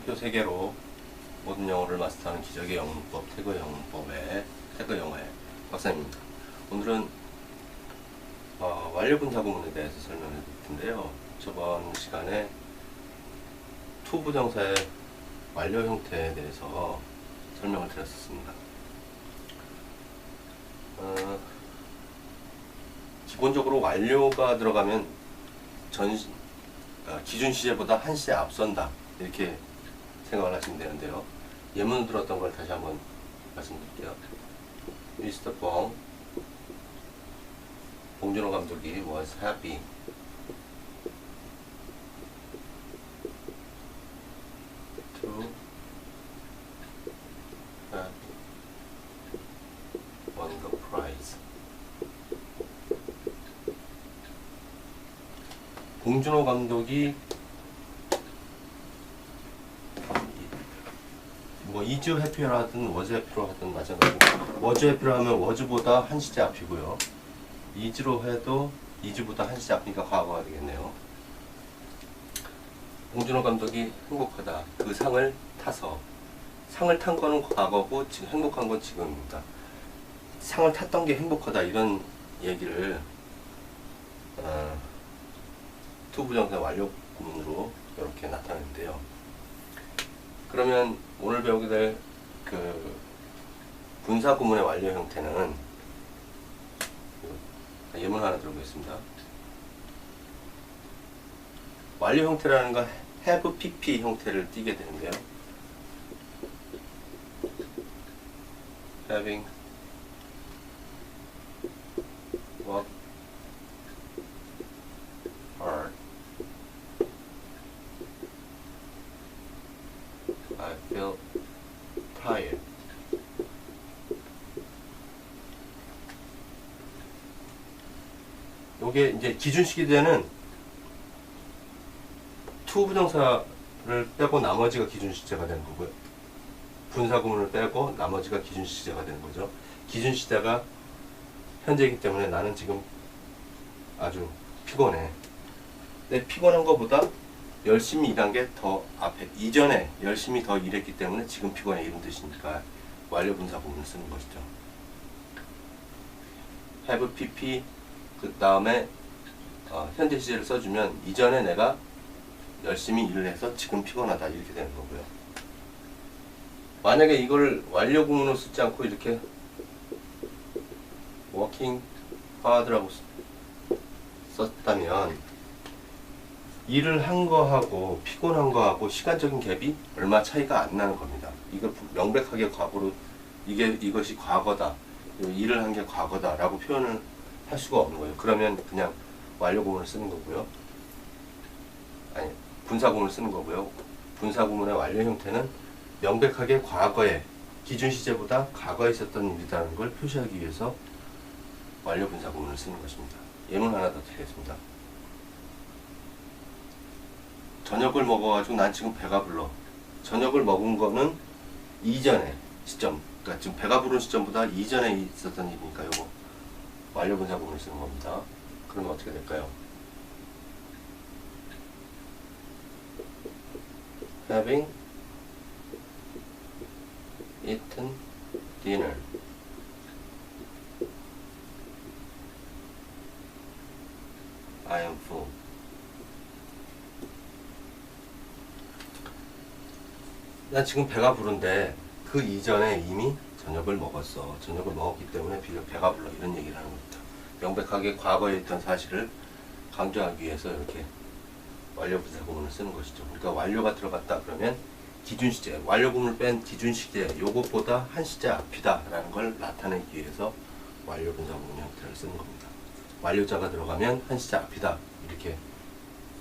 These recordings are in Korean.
이름표 3개로 모든 영어를 마스터하는 기적의 영문법, 태그 영문법의 태그 영어의 박사입니다. 오늘은 어, 완료분사 구문에 대해서 설명해 드릴 텐데요. 저번 시간에 투 부정사의 완료 형태에 대해서 설명을 드렸습니다. 어, 기본적으로 완료가 들어가면 전 어, 기준 시제보다 한 시제 앞선다 이렇게 생각을 하시면 되는데요. 예문을 들었던 걸 다시 한번 말씀드릴게요. 미스터 뻥 봉준호 감독이 was happy prize. 봉준호 감독이 뭐 이즈 해피로 하든 워즈 해피로 하든 마찬가지고 워즈 해피로 하면 워즈보다 한 시제 앞이고요. 이즈로 해도 이즈보다 한 시제 앞이니까 과거가 되겠네요. 봉준호 감독이 행복하다. 그 상을 타서. 상을 탄 거는 과거고 지금 행복한 건 지금입니다. 상을 탔던 게 행복하다. 이런 얘기를 어, 투부정사 완료 구문으로 이렇게 나타내는데요 그러면 오늘 배우게 될 그 분사 구문의 완료 형태는 예문 하나 들어보겠습니다. 완료 형태라는 건 have pp 형태를 띠게 되는데요. having 요게 이제 기준 시제는 투 부정사를 빼고 나머지가 기준 시제가 되는 거고요. 분사 구문을 빼고 나머지가 기준 시제가 되는 거죠. 기준 시제가 현재이기 때문에 나는 지금 아주 피곤해. 근데 피곤한 것보다 열심히 일한 게 더 앞에 이전에 열심히 더 일했기 때문에 지금 피곤해 이런 뜻이니까 완료 분사 구문을 쓰는 것이죠. have pp 그 다음에 어, 현재 시제를 써주면 이전에 내가 열심히 일을 해서 지금 피곤하다 이렇게 되는 거고요. 만약에 이걸 완료 구문으로 쓰지 않고 이렇게 hard라고 쓰- 썼다면 일을 한 거하고 피곤한 거하고 시간적인 갭이 얼마 차이가 안 나는 겁니다. 이걸 부- 명백하게 과거로 이게 이것이 과거다. 일을 한 게 과거다라고 표현을 할 수가 없는 거예요. 그러면 그냥 완료 구문을 쓰는 거고요. 아니 분사 구문을 쓰는 거고요. 분사 구문의 완료 형태는 명백하게 과거에 기준 시제보다 과거에 있었던 일이라는 걸 표시하기 위해서 완료 분사 구문을 쓰는 것입니다. 예문 하나 더 드리겠습니다. 저녁을 먹어가지고 난 지금 배가 불러. 저녁을 먹은 거는 이전에 시점, 그러니까 지금 배가 부른 시점보다 이전에 있었던 일이니까 요거 완료 분사 구문을 쓰는 겁니다. 그러면 어떻게 될까요? having eaten dinner. 난 지금 배가 부른데 그 이전에 이미 저녁을 먹었어. 저녁을 먹었기 때문에 비- 배가 불러. 이런 얘기를 하는 겁니다. 명백하게 과거에 있던 사실을 강조하기 위해서 이렇게 완료 부사 구문을 쓰는 것이죠. 그러니까 완료가 들어갔다 그러면 기준 시제, 완료 구문을 뺀 기준 시제, 요것보다 한 시제 앞이다라는 걸 나타내기 위해서 완료 분사 구문 형태를 쓰는 겁니다. 완료자가 들어가면 한 시제 앞이다 이렇게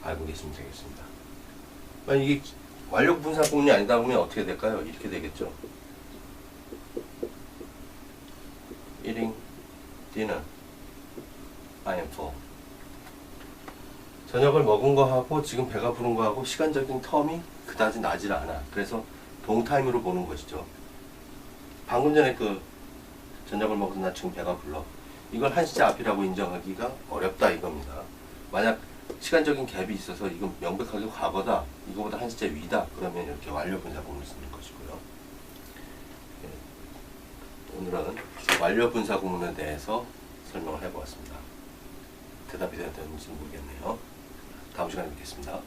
알고 계시면 되겠습니다. 만약 이게 기- 완료 분사 구문이 아니다 보면 어떻게 될까요? 이렇게 되겠죠. Eating dinner. I am full. 저녁을 먹은 거하고 지금 배가 부른 거하고 시간적인 텀이 그다지 나질 않아. 그래서 동타임으로 보는 것이죠. 방금 전에 그 저녁을 먹어서 나 지금 배가 불러. 이걸 한 시제 앞이라고 인정하기가 어렵다 이겁니다. 만약 시간적인 갭이 있어서 이건 명백하게 과거다. 이거 이거보다 한 숫자 위다 그러면 이렇게 완료 분사 구문을 쓰는 것이고요. 예, 오늘은 완료 분사 구문에 대해서 설명을 해보았습니다. 대답이 되었는지 모르겠네요. 다음 시간에 뵙겠습니다.